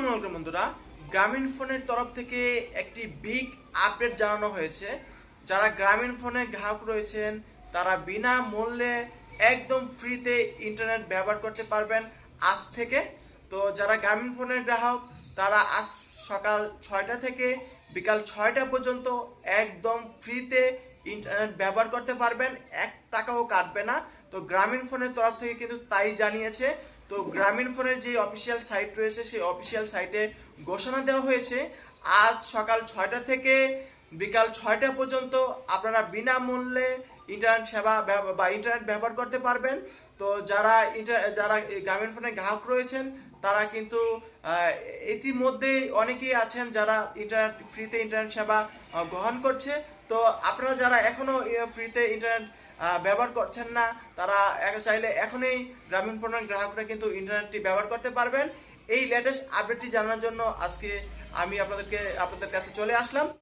আসসালামু বন্ধুরা। গ্রামীণ ফোনের তরফ থেকে একটি বিগ আপডেট জানানো হয়েছে। যারা গ্রামীণ ফোনের গ্রাহক রয়েছেন, তারা বিনা মূল্যে একদম ফ্রিতে ইন্টারনেট ব্যবহার করতে পারবেন আজ থেকে। তো যারা গ্রামীণ ফোনের গ্রাহক, তারা আজ সকাল ছয়টা থেকে বিকাল ছয়টা পর্যন্ত একদম ফ্রিতে ইন্টারনেট ব্যবহার করতে পারবেন, এক টাকাও কাটবে না। তো গ্রামীণ ফোনের তরফ থেকে কিন্তু তাই জানিয়েছে। তো গ্রামীণ ফোনের যে অফিসিয়াল সাইট রয়েছে, সেই অফিসিয়াল সাইটে ঘোষণা দেওয়া হয়েছে। আজ সকাল ছয়টা থেকে বিকাল ছয়টা পর্যন্ত আপনারা বিনামূল্যে ইন্টারনেট সেবা বা ইন্টারনেট ব্যবহার করতে পারবেন। তো যারা যারা গ্রামীণ ফোনের গ্রাহক রয়েছেন, তারা কিন্তু ইতিমধ্যেই অনেকেই আছেন যারা ইন্টারনেট ফ্রিতে ইন্টারনেট সেবা গ্রহণ করছে। তো আপনারা যারা এখনও ফ্রিতে ইন্টারনেট ব্যবহার করছেন না, তারা চাইলে এখনই গ্রামীণ ফোনের গ্রাহকরা কিন্তু ইন্টারনেটটি ব্যবহার করতে পারবেন। এই লেটেস্ট আপডেটটি জানার জন্য আজকে আমি আপনাদেরকে, আপনাদের কাছে চলে আসলাম।